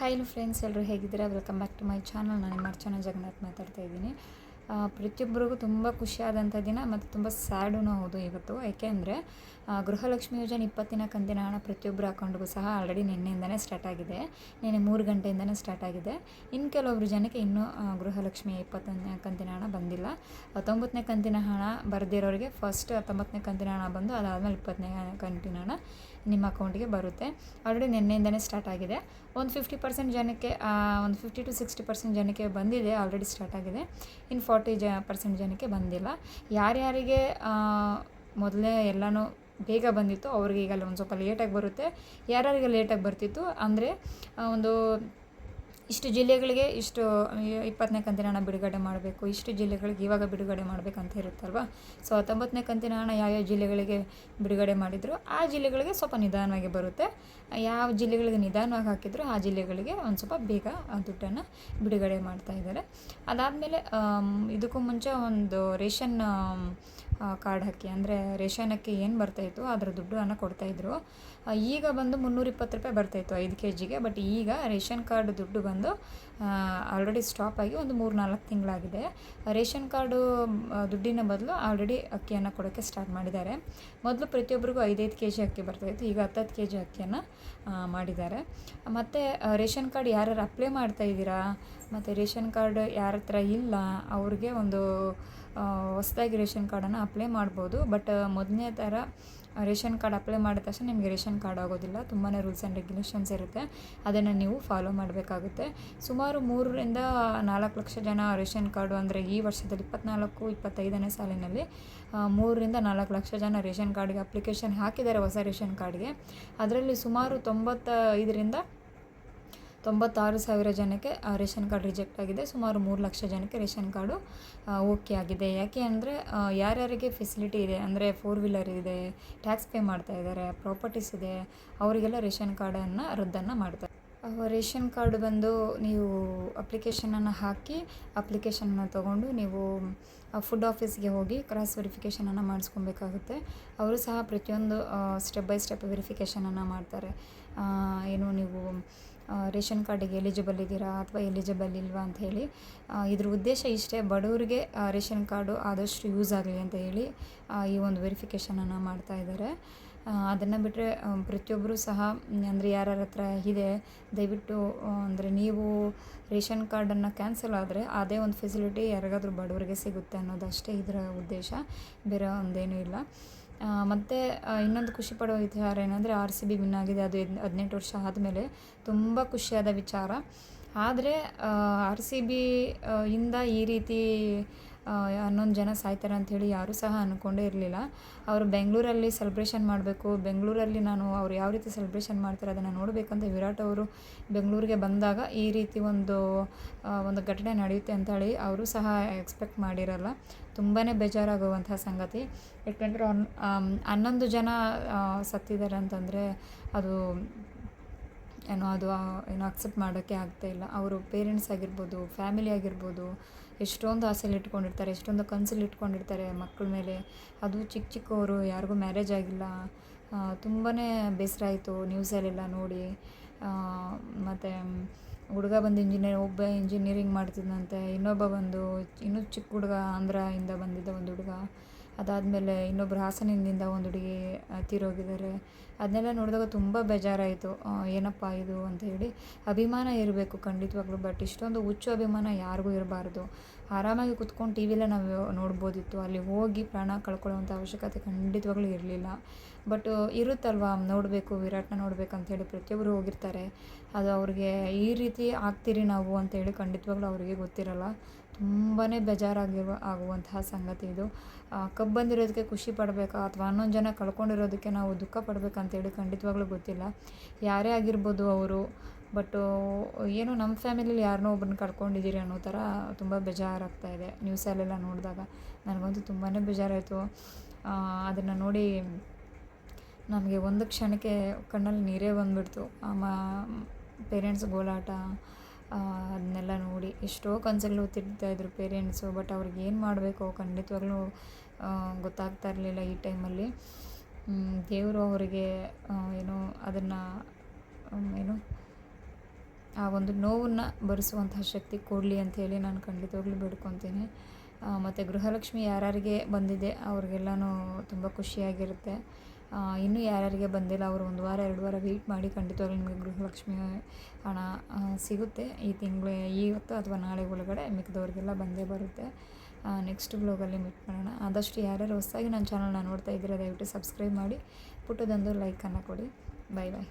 Hi friends ಎಲ್ಲರೂ ಹೇಗಿದ್ದೀರಾ? Welcome back to my channel ನಾನು ನಿಮ್ಮ ಜಗನಾಥ್ ಜಗನ್ನಾಥ್ ಮಾತಾಡ್ತಾ ಇದ್ದೀನಿ. ಪ್ರತಿಯೊಬ್ಬರಿಗೂ ತುಂಬ ಖುಷಿಯಾದಂಥ ದಿನ ಮತ್ತು ತುಂಬ ಸ್ಯಾಡೂ ಹೌದು ಇವತ್ತು. ಏಕೆಂದರೆ ಗೃಹಲಕ್ಷ್ಮಿ ಯೋಜನೆ ಇಪ್ಪತ್ತಿನ ಕಂತಿನ ಹಣ ಪ್ರತಿಯೊಬ್ಬರ ಅಕೌಂಟ್ಗೂ ಸಹ ಆಲ್ರೆಡಿ ನಿನ್ನೆಯಿಂದನೇ ಸ್ಟಾರ್ಟ್ ಆಗಿದೆ. ನಿನ್ನೆ ಮೂರು ಗಂಟೆಯಿಂದನೇ ಸ್ಟಾರ್ಟ್ ಆಗಿದೆ. ಇನ್ನು ಕೆಲವೊಬ್ಬರು ಜನಕ್ಕೆ ಇನ್ನೂ ಗೃಹಲಕ್ಷ್ಮಿ ಇಪ್ಪತ್ತನೇ ಕಂತಿನ ಹಣ ಬಂದಿಲ್ಲ. ಹತ್ತೊಂಬತ್ತನೇ ಕಂತಿನ ಹಣ ಬರೆದಿರೋರಿಗೆ ಫಸ್ಟ್ ಹತ್ತೊಂಬತ್ತನೇ ಕಂತಿನ ಹಣ ಬಂದು ಅದಾದಮೇಲೆ ಇಪ್ಪತ್ತನೇ ಕಂತಿನ ಹಣ ನಿಮ್ಮ ಅಕೌಂಟಿಗೆ ಬರುತ್ತೆ. ಆಲ್ರೆಡಿ ನಿನ್ನೆಯಿಂದನೇ ಸ್ಟಾರ್ಟ್ ಆಗಿದೆ. ಒಂದು ಫಿಫ್ಟಿ ಪರ್ಸೆಂಟ್ ಜನಕ್ಕೆ ಒಂದು ಫಿಫ್ಟಿ ಟು ಸಿಕ್ಸ್ಟಿ ಪರ್ಸೆಂಟ್ ಜನಕ್ಕೆ ಬಂದಿದೆ, ಆಲ್ರೆಡಿ ಸ್ಟಾರ್ಟ್ ಆಗಿದೆ. ಇನ್ನು ಜ ಪರ್ಸೆಂಟ್ ಜನಕ್ಕೆ ಬಂದಿಲ್ಲ. ಯಾರ್ಯಾರಿಗೆ ಮೊದಲೇ ಎಲ್ಲನೂ ಬೇಗ ಬಂದಿತ್ತು ಅವ್ರಿಗೆ ಈಗ ಒಂದು ಸ್ವಲ್ಪ ಲೇಟಾಗಿ ಬರುತ್ತೆ. ಯಾರ್ಯಾರಿಗೆ ಲೇಟಾಗಿ ಬರ್ತಿತ್ತು ಅಂದರೆ ಒಂದು ಇಷ್ಟು ಜಿಲ್ಲೆಗಳಿಗೆ ಇಷ್ಟು ಇಪ್ಪತ್ತನೇ ಕಂತಿನ ಹಣ ಬಿಡುಗಡೆ ಮಾಡಬೇಕು, ಇಷ್ಟು ಜಿಲ್ಲೆಗಳಿಗೆ ಇವಾಗ ಬಿಡುಗಡೆ ಮಾಡಬೇಕಂತ ಇರುತ್ತಲ್ವ? ಸೊ ಹತ್ತೊಂಬತ್ತನೇ ಕಂತಿನ ಹಣ ಯಾವ್ಯಾವ ಜಿಲ್ಲೆಗಳಿಗೆ ಬಿಡುಗಡೆ ಮಾಡಿದ್ರು, ಆ ಜಿಲ್ಲೆಗಳಿಗೆ ಸ್ವಲ್ಪ ನಿಧಾನವಾಗಿ ಬರುತ್ತೆ. ಯಾವ ಜಿಲ್ಲೆಗಳಿಗೆ ನಿಧಾನವಾಗಿ ಹಾಕಿದ್ರು, ಆ ಜಿಲ್ಲೆಗಳಿಗೆ ಒಂದು ಸ್ವಲ್ಪ ಬೇಗ ದುಡ್ಡನ್ನು ಬಿಡುಗಡೆ ಮಾಡ್ತಾ ಇದ್ದಾರೆ. ಅದಾದಮೇಲೆ ಇದಕ್ಕೂ ಮುಂಚೆ ಒಂದು ರೇಷನ್ ಕಾರ್ಡ್ ಹಾಕಿ. ಅಂದರೆ ರೇಷನ್ ಅಕ್ಕಿ ಏನು ಬರ್ತಾಯಿತ್ತು ಅದರ ದುಡ್ಡನ್ನು ಕೊಡ್ತಾಯಿದ್ರು ಈಗ ಬಂದು ಮುನ್ನೂರಿಪ್ಪತ್ತು ರೂಪಾಯಿ ಬರ್ತಾಯಿತ್ತು ಐದು ಕೆ ಜಿಗೆ ಬಟ್ ಈಗ ರೇಷನ್ ಕಾರ್ಡ್ ದುಡ್ಡು ಬಂದು ಆಲ್ರೆಡಿ ಸ್ಟಾಪ್ ಆಗಿ ಒಂದು ಮೂರು ನಾಲ್ಕು ತಿಂಗಳಾಗಿದೆ ರೇಷನ್ ಕಾರ್ಡು ದುಡ್ಡಿನ ಬದಲು ಆಲ್ರೆಡಿ ಅಕ್ಕಿಯನ್ನು ಕೊಡೋಕ್ಕೆ ಸ್ಟಾರ್ಟ್ ಮಾಡಿದ್ದಾರೆ. ಮೊದಲು ಪ್ರತಿಯೊಬ್ಬರಿಗೂ ಐದೈದು ಕೆ ಜಿ ಅಕ್ಕಿ ಬರ್ತಾಯಿತ್ತು ಈಗ ಹತ್ತತ್ತು ಕೆ ಜಿ ಅಕ್ಕಿಯನ್ನು ಮಾಡಿದ್ದಾರೆ. ಮತ್ತು ರೇಷನ್ ಕಾರ್ಡ್ ಯಾರ್ಯಾರು ಅಪ್ಲೈ ಮಾಡ್ತಾ ಇದ್ದೀರಾ? ಮತ್ತು ರೇಷನ್ ಕಾರ್ಡ್ ಯಾರ ಹತ್ರ ಇಲ್ಲ, ಅವ್ರಿಗೆ ಒಂದು ಹೊಸದಾಗಿ ರೇಷನ್ ಕಾರ್ಡನ್ನು ಅಪ್ಲೈ ಮಾಡ್ಬೋದು. ಬಟ್ ಮೊದಲನೇ ಥರ ರೇಷನ್ ಕಾರ್ಡ್ ಅಪ್ಲೈ ಮಾಡಿದ ತಕ್ಷಣ ನಿಮಗೆ ರೇಷನ್ ಕಾರ್ಡ್ ಆಗೋದಿಲ್ಲ. ತುಂಬಾ ರೂಲ್ಸ್ ಆ್ಯಂಡ್ ರೆಗ್ಯುಲೇಷನ್ಸ್ ಇರುತ್ತೆ. ಅದನ್ನು ನೀವು ಫಾಲೋ ಮಾಡಬೇಕಾಗುತ್ತೆ. ಸುಮಾರು ಮೂರರಿಂದ ನಾಲ್ಕು ಲಕ್ಷ ಜನ ರೇಷನ್ ಕಾರ್ಡು ಅಂದರೆ ಈ ವರ್ಷದಲ್ಲಿ ಇಪ್ಪತ್ನಾಲ್ಕು, ಇಪ್ಪತ್ತೈದನೇ ಸಾಲಿನಲ್ಲಿ ಮೂರರಿಂದ ನಾಲ್ಕು ಲಕ್ಷ ಜನ ರೇಷನ್ ಕಾರ್ಡ್ಗೆ ಅಪ್ಲಿಕೇಶನ್ ಹಾಕಿದ್ದಾರೆ ಹೊಸ ರೇಷನ್ ಕಾರ್ಡ್ಗೆ. ಅದರಲ್ಲಿ ಸುಮಾರು ತೊಂಬತ್ತ ಐದರಿಂದ ತೊಂಬತ್ತಾರು ಸಾವಿರ ಜನಕ್ಕೆ ರೇಷನ್ ಕಾರ್ಡ್ ರಿಜೆಕ್ಟ್ ಆಗಿದೆ. ಸುಮಾರು ಮೂರು ಲಕ್ಷ ಜನಕ್ಕೆ ರೇಷನ್ ಕಾರ್ಡು ಓಕೆ ಆಗಿದೆ. ಯಾಕೆ ಅಂದರೆ ಯಾರ್ಯಾರಿಗೆ ಫೆಸಿಲಿಟಿ ಇದೆ, ಅಂದರೆ ಫೋರ್ ವೀಲರ್ ಇದೆ ಟ್ಯಾಕ್ಸ್ ಪೇ ಮಾಡ್ತಾ ಇದ್ದಾರೆ ಪ್ರಾಪರ್ಟೀಸ್ ಇದೆ, ಅವರಿಗೆಲ್ಲ ರೇಷನ್ ಕಾರ್ಡನ್ನು ರದ್ದನ್ನು ಮಾಡ್ತಾರೆ. ರೇಷನ್ ಕಾರ್ಡ್ ಬಂದು ನೀವು ಅಪ್ಲಿಕೇಶನನ್ನು ಹಾಕಿ ಅಪ್ಲಿಕೇಶನನ್ನು ತೊಗೊಂಡು ನೀವು ಫುಡ್ ಆಫೀಸ್ಗೆ ಹೋಗಿ ಕ್ರಾಸ್ ವೆರಿಫಿಕೇಷನನ್ನು ಮಾಡಿಸ್ಕೊಬೇಕಾಗುತ್ತೆ. ಅವರು ಸಹ ಪ್ರತಿಯೊಂದು ಸ್ಟೆಪ್ ಬೈ ಸ್ಟೆಪ್ ವೆರಿಫಿಕೇಷನನ್ನು ಮಾಡ್ತಾರೆ. ಏನು ನೀವು ರೇಷನ್ ಕಾರ್ಡಿಗೆ ಎಲಿಜಿಬಲ್ ಇದ್ದೀರಾ ಅಥವಾ ಎಲಿಜಿಬಲ್ ಇಲ್ವಾ ಅಂತ ಹೇಳಿ ಇದ್ರ ಉದ್ದೇಶ ಇಷ್ಟೇ, ಬಡವರಿಗೆ ರೇಷನ್ ಕಾರ್ಡು ಆದಷ್ಟು ಯೂಸ್ ಆಗಲಿ ಅಂತ ಹೇಳಿ ಈ ಒಂದು ವೆರಿಫಿಕೇಷನನ್ನು ಮಾಡ್ತಾ ಇದ್ದಾರೆ. ಅದನ್ನು ಬಿಟ್ಟರೆ ಪ್ರತಿಯೊಬ್ಬರು ಸಹ, ಅಂದರೆ ಯಾರ್ಯಾರ ಹತ್ರ ಇದೆ, ದಯವಿಟ್ಟು ಅಂದರೆ ನೀವು ರೇಷನ್ ಕಾರ್ಡನ್ನು ಕ್ಯಾನ್ಸಲ್ ಆದರೆ ಅದೇ ಒಂದು ಫೆಸಿಲಿಟಿ ಯಾರಿಗಾದ್ರೂ ಬಡವರಿಗೆ ಸಿಗುತ್ತೆ ಅನ್ನೋದಷ್ಟೇ ಇದರ ಉದ್ದೇಶ. ಬೇರೆ ಒಂದೇನೂ ಇಲ್ಲ. ಮತ್ತು ಇನ್ನೊಂದು ಖುಷಿ ಪಡುವ ವಿಚಾರ ಏನಂದರೆ ಆರ್ ಸಿ ಬಿ ವಿನ್ ಆಗಿದೆ. ಅದು ಹದಿನೆಂಟು ವರ್ಷ ಆದಮೇಲೆ ತುಂಬ ಖುಷಿಯಾದ ವಿಚಾರ. ಆದರೆ ಆರ್ ಸಿ ಬಿ ಇಂದ ಈ ರೀತಿ ಹನ್ನೊಂದು ಜನ ಸಾಯ್ತಾರೆ ಅಂಥೇಳಿ ಯಾರೂ ಸಹ ಅಂದ್ಕೊಂಡೇ ಇರಲಿಲ್ಲ. ಅವರು ಬೆಂಗಳೂರಲ್ಲಿ ಸೆಲೆಬ್ರೇಷನ್ ಮಾಡಬೇಕು, ಬೆಂಗಳೂರಲ್ಲಿ ನಾನು ಅವ್ರು ಯಾವ ರೀತಿ ಸೆಲೆಬ್ರೇಷನ್ ಮಾಡ್ತಾರೆ ಅದನ್ನು ನೋಡಬೇಕಂತ ವಿರಾಟ್ ಅವರು ಬೆಂಗಳೂರಿಗೆ ಬಂದಾಗ ಈ ರೀತಿ ಒಂದು ಒಂದು ಘಟನೆ ನಡೆಯುತ್ತೆ ಅಂತೇಳಿ ಅವರು ಸಹ ಎಕ್ಸ್ಪೆಕ್ಟ್ ಮಾಡಿರಲ್ಲ. ತುಂಬಾ ಬೇಜಾರಾಗುವಂತಹ ಸಂಗತಿ. ಯಾಕೆಂದರೆ ಹನ್ನೊಂದು ಜನ ಸತ್ತಿದ್ದಾರೆ ಅಂತಂದರೆ ಅದು ಏನೋ ಅದು ಏನೋ ಅಕ್ಸೆಪ್ಟ್ ಮಾಡೋಕ್ಕೆ ಆಗ್ತಾ ಇಲ್ಲ. ಅವರು ಪೇರೆಂಟ್ಸ್ ಆಗಿರ್ಬೋದು ಫ್ಯಾಮಿಲಿ ಆಗಿರ್ಬೋದು ಎಷ್ಟೊಂದು ಆಸೆಲಿ ಇಟ್ಕೊಂಡಿರ್ತಾರೆ, ಎಷ್ಟೊಂದು ಕನಸಲ್ಲಿ ಇಟ್ಕೊಂಡಿರ್ತಾರೆ ಮಕ್ಕಳ ಮೇಲೆ. ಅದು ಚಿಕ್ಕ ಚಿಕ್ಕವರು, ಯಾರಿಗೂ ಮ್ಯಾರೇಜ್ ಆಗಿಲ್ಲ. ತುಂಬಾ ಬೇಸರ ಆಯಿತು ನ್ಯೂಸಲ್ಲೆಲ್ಲ ನೋಡಿ. ಮತ್ತು ಹುಡುಗ ಬಂದು ಇಂಜಿನಿಯರ್, ಒಬ್ಬ ಇಂಜಿನಿಯರಿಂಗ್ ಮಾಡ್ತಿದ್ದಂತೆ ಇನ್ನೊಬ್ಬ ಬಂದು, ಇನ್ನೂ ಚಿಕ್ಕ ಹುಡುಗ ಆಂಧ್ರದಿಂದ ಬಂದಿದ್ದ ಒಂದು ಹುಡುಗ. ಅದಾದಮೇಲೆ ಇನ್ನೊಬ್ಬರು ಹಾಸನದಿಂದ ಒಂದು ಹುಡುಗಿ ತೀರೋಗಿದ್ದಾರೆ. ಅದನ್ನೆಲ್ಲ ನೋಡಿದಾಗ ತುಂಬ ಬೇಜಾರಾಯಿತು. ಏನಪ್ಪ ಇದು ಅಂತ ಹೇಳಿ. ಅಭಿಮಾನ ಇರಬೇಕು ಖಂಡಿತವಾಗ್ಲೂ ಬಟ್ ಇಷ್ಟೊಂದು ಹುಚ್ಚು ಅಭಿಮಾನ ಯಾರಿಗೂ ಇರಬಾರ್ದು. ಆರಾಮಾಗಿ ಕುತ್ಕೊಂಡು ಟಿ ವಿಲೇ ನಾವು ನೋಡ್ಬೋದಿತ್ತು. ಅಲ್ಲಿ ಹೋಗಿ ಪ್ರಾಣ ಕಳ್ಕೊಳ್ಳೋವಂಥ ಅವಶ್ಯಕತೆ ಖಂಡಿತವಾಗ್ಲೂ ಇರಲಿಲ್ಲ. ಬಟ್ ಇರುತ್ತಲ್ವ? ನೋಡಬೇಕು, ವಿರಾಟ್ನ ನೋಡ್ಬೇಕು ಅಂತೇಳಿ ಪ್ರತಿಯೊಬ್ಬರು ಹೋಗಿರ್ತಾರೆ. ಅದು ಅವ್ರಿಗೆ ಈ ರೀತಿ ಆಗ್ತೀರಿ ನಾವು ಅಂತೇಳಿ ಖಂಡಿತವಾಗ್ಲೂ ಅವರಿಗೆ ಗೊತ್ತಿರಲ್ಲ. ತುಂಬಾ ಬೇಜಾರಾಗಿರುವ, ಆಗುವಂತಹ ಸಂಗತಿ ಇದು. ಕಬ್ಬು ಬಂದಿರೋದಕ್ಕೆ ಖುಷಿ ಪಡಬೇಕಾ? ಅಥವಾ ಹನ್ನೊಂದು ಜನ ಕಳ್ಕೊಂಡಿರೋದಕ್ಕೆ ನಾವು ದುಃಖ ಪಡಬೇಕಂತೇಳಿ ಖಂಡಿತವಾಗ್ಲೂ ಗೊತ್ತಿಲ್ಲ. ಯಾರೇ ಆಗಿರ್ಬೋದು ಅವರು ಬಟ್ಟು ಏನೋ ನಮ್ಮ ಫ್ಯಾಮಿಲಿಲಿ ಯಾರನ್ನೋ ಒಬ್ಬರನ್ನ ಕಳ್ಕೊಂಡಿದ್ದೀರಿ ಅನ್ನೋ ಥರ ತುಂಬ ಬೇಜಾರಾಗ್ತಾ ಇದೆ ನ್ಯೂಸಲ್ಲೆಲ್ಲ ನೋಡಿದಾಗ. ನನಗಂತೂ ತುಂಬಾ ಬೇಜಾರಾಯಿತು. ಅದನ್ನು ನೋಡಿ ನಮಗೆ ಒಂದು ಕ್ಷಣಕ್ಕೆ ಕಣ್ಣಲ್ಲಿ ನೀರೇ ಬಂದುಬಿಡ್ತು. ಮ ಪೇರೆಂಟ್ಸ್ ಗೋಲಾಟ ಅದನ್ನೆಲ್ಲ ನೋಡಿ ಎಷ್ಟೋ ಕನಸುಗಳು ತಿರ್ತಾಯಿದ್ರು ಪೇರೆಂಟ್ಸು ಬಟ್ ಅವ್ರಿಗೆ ಏನು ಮಾಡಬೇಕು ಖಂಡಿತವಾಗ್ಲೂ ಗೊತ್ತಾಗ್ತಾ ಇರಲಿಲ್ಲ ಈ ಟೈಮಲ್ಲಿ ದೇವರು ಅವರಿಗೆ ಏನು ಅದನ್ನು ಏನು ಆ ಒಂದು ನೋವನ್ನು ಭರಿಸುವಂತಹ ಶಕ್ತಿ ಕೊಡಲಿ ಅಂಥೇಳಿ ನಾನು ಖಂಡಿತವಾಗ್ಲೂ ಬೇಡ್ಕೊತೀನಿ. ಮತ್ತು ಗೃಹಲಕ್ಷ್ಮಿ ಯಾರ್ಯಾರಿಗೆ ಬಂದಿದೆ ಅವ್ರಿಗೆಲ್ಲನೂ ತುಂಬ ಖುಷಿಯಾಗಿರುತ್ತೆ. ಇನ್ನೂ ಯಾರ್ಯಾರಿಗೆ ಬಂದಿಲ್ಲ, ಅವರು ಒಂದು ವಾರ, ಎರಡು ವಾರ ವೆಯ್ಟ್ ಮಾಡಿ ಖಂಡಿತವಾಗ್ಲೂ ನಿಮಗೆ ಗೃಹಲಕ್ಷ್ಮಿ, ಹಣ ಸಿಗುತ್ತೆ. ಈ ತಿಂಗಳು ಇವತ್ತು ಅಥವಾ ನಾಳೆ ಒಳಗಡೆ ಮಿಕ್ಕಿದವ್ರಿಗೆಲ್ಲ ಬಂದೇ ಬರುತ್ತೆ. ನೆಕ್ಸ್ಟ್ ಬ್ಲಾಗಲ್ಲಿ ಮೀಟ್ ಮಾಡೋಣ. ಆದಷ್ಟು ಯಾರ್ಯಾರು ಹೊಸದಾಗಿ ನನ್ನ ಚಾನಲ್ನ ನೋಡ್ತಾ ಇದ್ದೀರ, ದಯವಿಟ್ಟು ಸಬ್ಸ್ಕ್ರೈಬ್ ಮಾಡಿ. ಪುಟ್ಟದೊಂದು ಲೈಕನ್ನು ಕೊಡಿ. ಬಾಯ್ ಬಾಯ್